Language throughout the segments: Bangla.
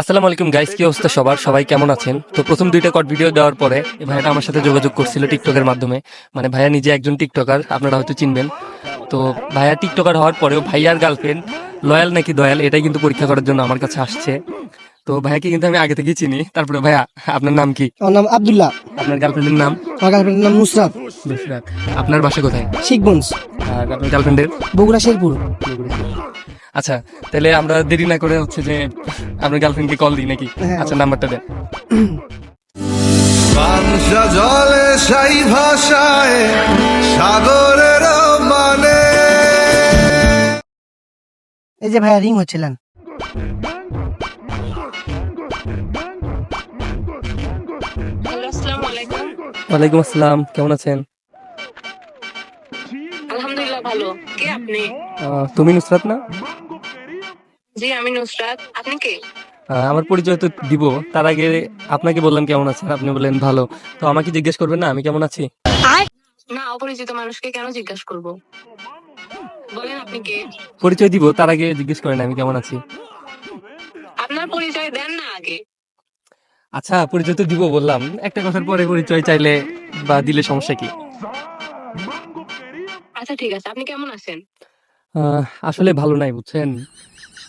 আসসালামু আলাইকুম গাইস কি অবস্থা সবার? সবাই কেমন আছেন? তো প্রথম দুইটা কট ভিডিও দেওয়ার পরে ভাইয়াটা আমার সাথে যোগাযোগ করছিল টিকটকের মাধ্যমে। মানে ভাইয়া নিজে একজন টিকটকার আপনারা হয়তো চিনবেন। তো ভাইয়া টিকটকার হওয়ার পরেও ভাইয়ার গার্লফ্রেন্ড লয়াল নাকি দয়াল এটাই কিন্তু পরীক্ষা করার জন্য আমার কাছে আসছে। তো ভাইয়াকে কিন্তু আমি আগে থেকেই চিনি। তারপরে ভাইয়া আপনার নাম কি? আমার নাম আবদুল্লাহ। আপনার গার্লফ্রেন্ডের নাম? আমার গার্লফ্রেন্ডের নাম নুসরাত। নুসরাত। আপনার বাসা কোথায়? শিখগঞ্জ। আর আপনার গার্লফ্রেন্ডের বগুড়া শেরপুর। আচ্ছা তাহলে আমরা দেরি না করে হচ্ছে যে আপনার গার্লফ্রেন্ডকে কল দিই নাকি? হ্যাঁ। আচ্ছা নাম্বারটা দেন। জলে সাই ভাষায় সাগরের মানে। এই যে ভাইয়া রিং হচ্ছিলেন ওয়ালাইকুম আসসালাম কেমন আছেন? আলহামদুলিল্লাহ ভালো। কে আপনি? তুমি নুসরাত না? জি আমি নুসরাত। আপনি কে? আমার পরিচয় তো দিব। তার আগে আপনাকে বললাম কেমন আছেন? আপনি বললেন ভালো। তো আমাকে জিজ্ঞেস করবেন না? আমি কেমন আছি? না অপরিচিত মানুষকে কেন জিজ্ঞাসা করব? বলেন আপনি কে? পরিচয় দিব তার আগে জিজ্ঞেস করেন আমি কেমন আছি। আপনার পরিচয় দেন না আগে। আচ্ছা পরিচয় তো দিব বললাম। একটা কথার পরে পরিচয় চাইলে বা দিলে সমস্যা কি? আচ্ছা ঠিক আছে। আপনি কেমন আছেন? আসলে ভালো নাই বুঝছেন?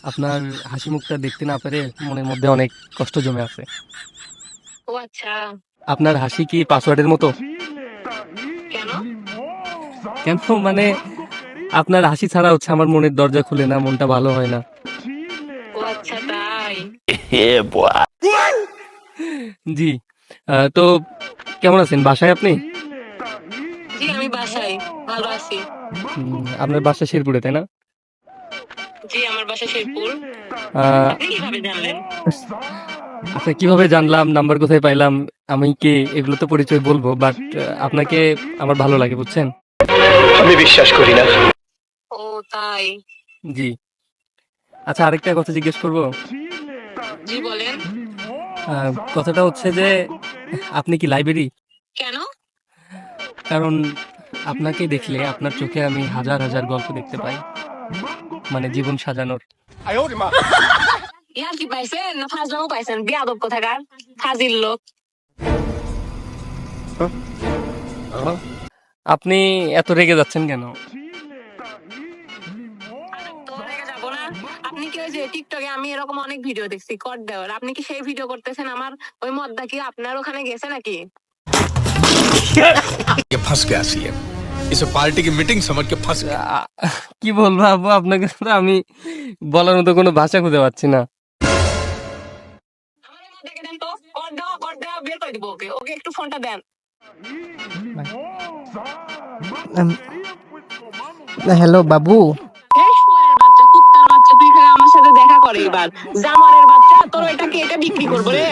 আপনার হাসি মুখটা দেখতে না পেরে মনের মধ্যে অনেক কষ্ট জমে আছে। ও আচ্ছা। আপনার হাসি কি পাসওয়ার্ডের মতো? কেন? কেন? মানে আপনার হাসি ছাড়া হচ্ছে আমার মনের দরজা খুলে না মনটা ভালো হয় না। ও আচ্ছা তাই। জি আহ, তো কেমন আছেন? বাসায় আপনি? জি আমি বাসায়। ভালো আছি। আপনার বাসা শেরপুরে তাই না? জি আমার বাসা শেরপুর। কীভাবে জানলেন? আচ্ছা কীভাবে জানলাম নাম্বার কোথায় পাইলাম আমি কে এগুলো তো পরিচয় বলব বাট আপনাকে আমার ভালো লাগে বুঝছেন? ও তাই। জি। আচ্ছা আরেকটা কথা জিজ্ঞেস করব? জি বলেন। আহ, কথাটা হচ্ছে যে আপনি কি লাইব্রেরি? কেন? কারণ আপনাকে দেখলে আপনার চোখে আমি হাজার হাজার গল্প দেখতে পাই। মানে জীবন সাজানোর। হ্যাঁ। আপনি এত রেগে যাচ্ছেন কেন? আপনি কি ওই যে টিকটকে আমি এরকম অনেক ভিডিও দেখছি কর দেওয়ার। আপনি কি সেই ভিডিও করতেছেন আমার? ওই মদ্দা কি আপনার ওখানে গেছে নাকি? ফস গেছি এসব পার্টিকে মিটিং সমর কে ফাঁস কি বলব আবু আপনাকে আমি বলার মতো কোনো ভাষা খুঁজে পাচ্ছি না। হ্যালো বাবু। দেখা করে এবার জামারের বাচ্চা তোর এটা কে এটা বিক্রি করব রে।